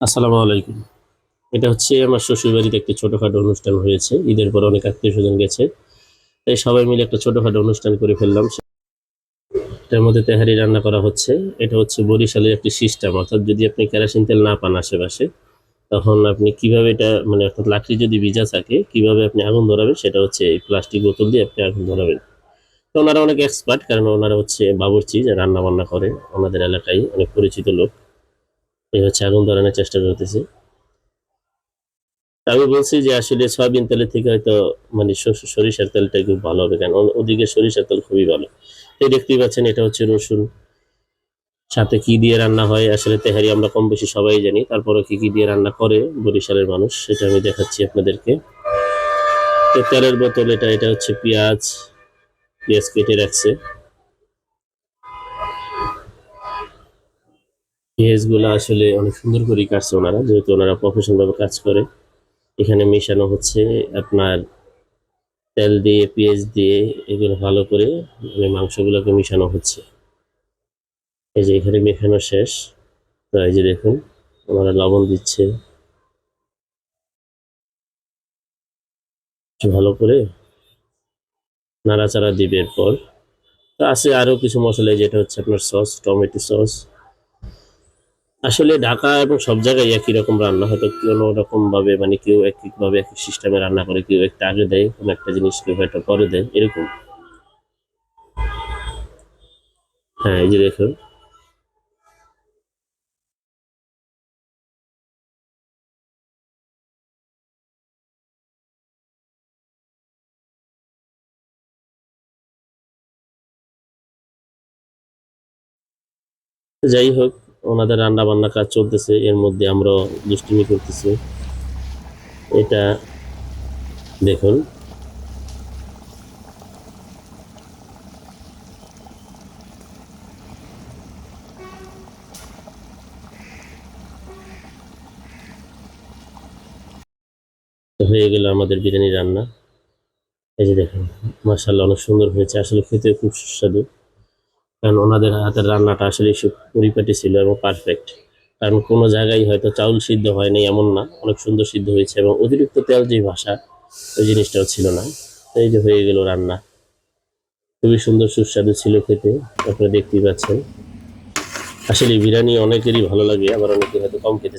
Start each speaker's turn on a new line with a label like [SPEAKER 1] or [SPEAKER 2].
[SPEAKER 1] আসসালামু আলাইকুম। এটা হচ্ছে আমার শ্বশুর বাড়িতে একটা ছোটখাটো অনুষ্ঠান হয়েছে। ঈদের পর অনেক আত্মীয় স্বজন গেছে। তাই সবাই মিলে একটা ছোটখাটো অনুষ্ঠান করে ফেললাম। এটার মধ্যে তেহারি রান্না করা হচ্ছে। এটা হচ্ছে বরিশালের একটি সিস্টেম। অর্থাৎ যদি আপনি কেরাসিন তেল না পান আশেপাশে, তখন আপনি কীভাবে এটা মানে অর্থাৎ লাকড়ি যদি ভিজা থাকে, কীভাবে আপনি আগুন ধরাবেন, সেটা হচ্ছে এই প্লাস্টিক বোতল দিয়ে আপনি আগুন ধরাবেন। তো ওনারা অনেক এক্সপার্ট কারণ ওনারা হচ্ছে বাবুর্চি, যে রান্না বান্না করে। ওনাদের এলাকায় অনেক পরিচিত লোক। এই হচ্ছে আগুন ধরানোর চেষ্টা করতেছি। আমি বলছি যে আসলে সয়াবিন তেলের থেকে হয়তো মানে সরিষার তেলটা খুব ভালো হবে কেন ওদিকে সরিষার তেল খুবই ভালো। এই দেখতেই পাচ্ছেন, এটা হচ্ছে রসুন। সাথে কি দিয়ে রান্না হয়, আসলে তেহারি আমরা কম বেশি সবাই জানি। তারপরে কি কি দিয়ে রান্না করে বরিশালের মানুষ, সেটা আমি দেখাচ্ছি আপনাদেরকে। তো তেলের বোতল, এটা এটা হচ্ছে পেঁয়াজ। পেঁয়াজ কেটে রাখছে। পেঁয়াজগুলো আসলে অনেক সুন্দর করে কাটছে ওনারা, যেহেতু ওনারা প্রফেশনাল ভাবে কাজ করে। এখানে মেশানো হচ্ছে আপনার তেল দিয়ে পেঁয়াজ দিয়ে, এগুলো ভালো করে মানে মাংসগুলোকে মেশানো হচ্ছে। এই যে এখানে মেশানো শেষ। তো এই যে দেখুন, ওনারা লবণ দিচ্ছে। ভালো করে নাড়াচাড়া দিবে এরপর। তো আছে আরও কিছু মশলা, যেটা হচ্ছে আপনার সস, টমেটো সস। আসলে ঢাকা এবং সব জায়গায় একই রকম রান্না হয়তো কোনো রকম ভাবে মানে কেউ এক ভাবে এক সিস্টেমে রান্না করে, কেউ একটা আগে দেয়, কোনো একটা জিনিস কেউ একটা পরে দেয়, এরকম। হ্যাঁ এই যে দেখুন। যাই হোক ওনাদের রান্না বান্না কাজ চলতেছে, এর মধ্যে আমরা দুষ্টুমি করতেছি। এটা দেখুন। হয়ে গেল আমাদের বিরিয়ানি রান্না। এই যে দেখুন মাসাল্লাহ অনেক সুন্দর হয়েছে। আসলে খেতে খুব সুস্বাদু। কারণ ওনাদের হাতের রান্নাটা আসলে পরিপাটি ছিল এবং পারফেক্ট কারণ কোনো জায়গায় হয়তো চাউল সিদ্ধ হয়নি এমন না, অনেক সুন্দর সিদ্ধ হয়েছে এবং অতিরিক্ত তেল যে ভাষা, ওই জিনিসটাও ছিল না। এই যে হয়ে গেল রান্না। খুবই সুন্দর সুস্বাদু ছিল খেতে, আপনারা দেখতেই পাচ্ছেন। আসলে বিরিয়ানি অনেকেরই ভালো লাগে, আবার অনেকে হয়তো কম খেতে